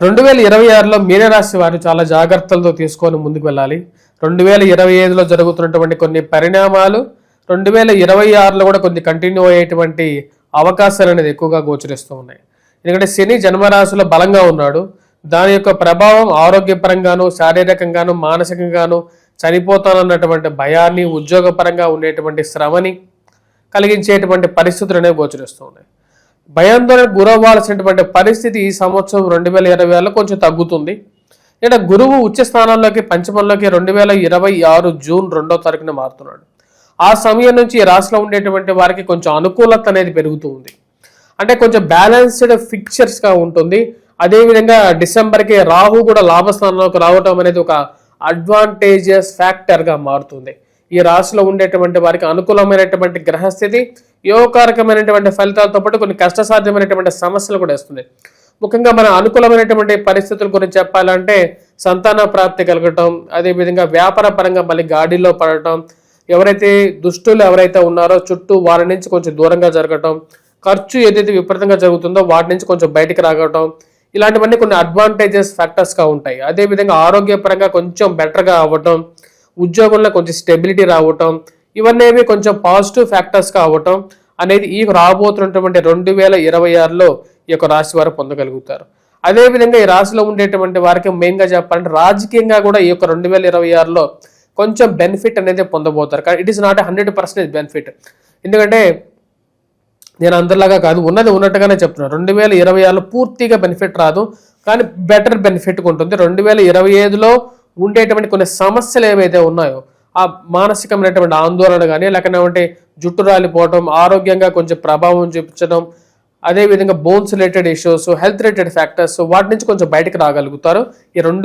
రెండు వేల ఇరవై ఆరులో మీనరాశి వారు చాలా జాగ్రత్తలతో తీసుకొని ముందుకు వెళ్ళాలి. రెండు వేల ఇరవై ఐదులో జరుగుతున్నటువంటి కొన్ని పరిణామాలు రెండు వేల ఇరవై ఆరులో కూడా కొన్ని కంటిన్యూ అయ్యేటువంటి అవకాశాలు అనేది ఎక్కువగా గోచరిస్తూ ఉన్నాయి. ఎందుకంటే శని జన్మరాశిలో బలంగా ఉన్నాడు. దాని యొక్క ప్రభావం ఆరోగ్యపరంగాను శారీరకంగాను మానసికంగాను చనిపోతానన్నటువంటి భయాన్ని ఉద్యోగపరంగా ఉండేటువంటి శ్రమని కలిగించేటువంటి పరిస్థితులు అనేవి గోచరిస్తూ ఉన్నాయి. భయాందోళనకు గురవ్వాల్సినటువంటి పరిస్థితి ఈ సంవత్సరం రెండు వేల ఇరవై ఆరులో కొంచెం తగ్గుతుంది. ఇక్కడ గురువు ఉచ్చ స్థానంలోకి పంచమంలోకి రెండు వేల ఇరవై ఆరు జూన్ రెండో తారీఖున మారుతున్నాడు. ఆ సమయం నుంచి ఈ రాశిలో ఉండేటువంటి వారికి కొంచెం అనుకూలత అనేది పెరుగుతూ ఉంది. అంటే కొంచెం బ్యాలెన్స్డ్ ఫిక్చర్స్గా ఉంటుంది. అదేవిధంగా డిసెంబర్కి రాహు కూడా లాభస్థానంలోకి రావటం అనేది ఒక అడ్వాంటేజియస్ ఫ్యాక్టర్గా మారుతుంది. ఈ రాశిలో ఉండేటువంటి వారికి అనుకూలమైనటువంటి గ్రహస్థితి యోగకారకమైనటువంటి ఫలితాలతో పాటు కొన్ని కష్టసాధ్యమైనటువంటి సమస్యలు కూడా వస్తుంది ముఖ్యంగా మన అనుకూలమైనటువంటి పరిస్థితుల గురించి చెప్పాలంటే సంతాన ప్రాప్తి కలగటం అదేవిధంగా వ్యాపార పరంగా మళ్ళీ గాడిలో పడటం ఎవరైతే దుష్టులు ఎవరైతే ఉన్నారో చుట్టూ వారి నుంచి కొంచెం దూరంగా జరగటం ఖర్చు ఏదైతే విపరీతంగా జరుగుతుందో వాటి నుంచి కొంచెం బయటికి రాగటం ఇలాంటివన్నీ కొన్ని అడ్వాంటేజెస్ ఫ్యాక్టర్స్గా ఉంటాయి. అదేవిధంగా ఆరోగ్యపరంగా కొంచెం బెటర్గా అవ్వటం ఉద్యోగంలో కొంచెం స్టెబిలిటీ రావటం ఇవన్నీ కొంచెం పాజిటివ్ ఫ్యాక్టర్స్గా అవ్వటం అనేది ఈ రాబోతున్నటువంటి రెండు వేల ఇరవై ఆరులో ఈ యొక్క రాశి వారు పొందగలుగుతారు. అదేవిధంగా ఈ రాశిలో ఉండేటువంటి వారికి మెయిన్గా చెప్పాలంటే రాజకీయంగా కూడా ఈ యొక్క రెండు వేల ఇరవై ఆరులో కొంచెం బెనిఫిట్ అనేది పొందబోతారు. కానీ it is not hundred percent benefit ఎందుకంటే నేను అందరిలాగా కాదు ఉన్నది ఉన్నట్టుగానే చెప్తున్నాను. రెండు వేల ఇరవై ఆరులో పూర్తిగా బెనిఫిట్ రాదు కానీ బెటర్ బెనిఫిట్ ఉంటుంది. రెండు వేల ఇరవై ఐదులో ఉండేటువంటి కొన్ని సమస్యలు ఏవైతే ఉన్నాయో ఆ మానసికమైనటువంటి ఆందోళన కానీ లేకపోతే జుట్టు రాలిపోవటం ఆరోగ్యంగా కొంచెం ప్రభావం చూపించడం అదేవిధంగా bones related issues health related factors వాటి నుంచి కొంచెం బయటకు రాగలుగుతారు. ఈ రెండు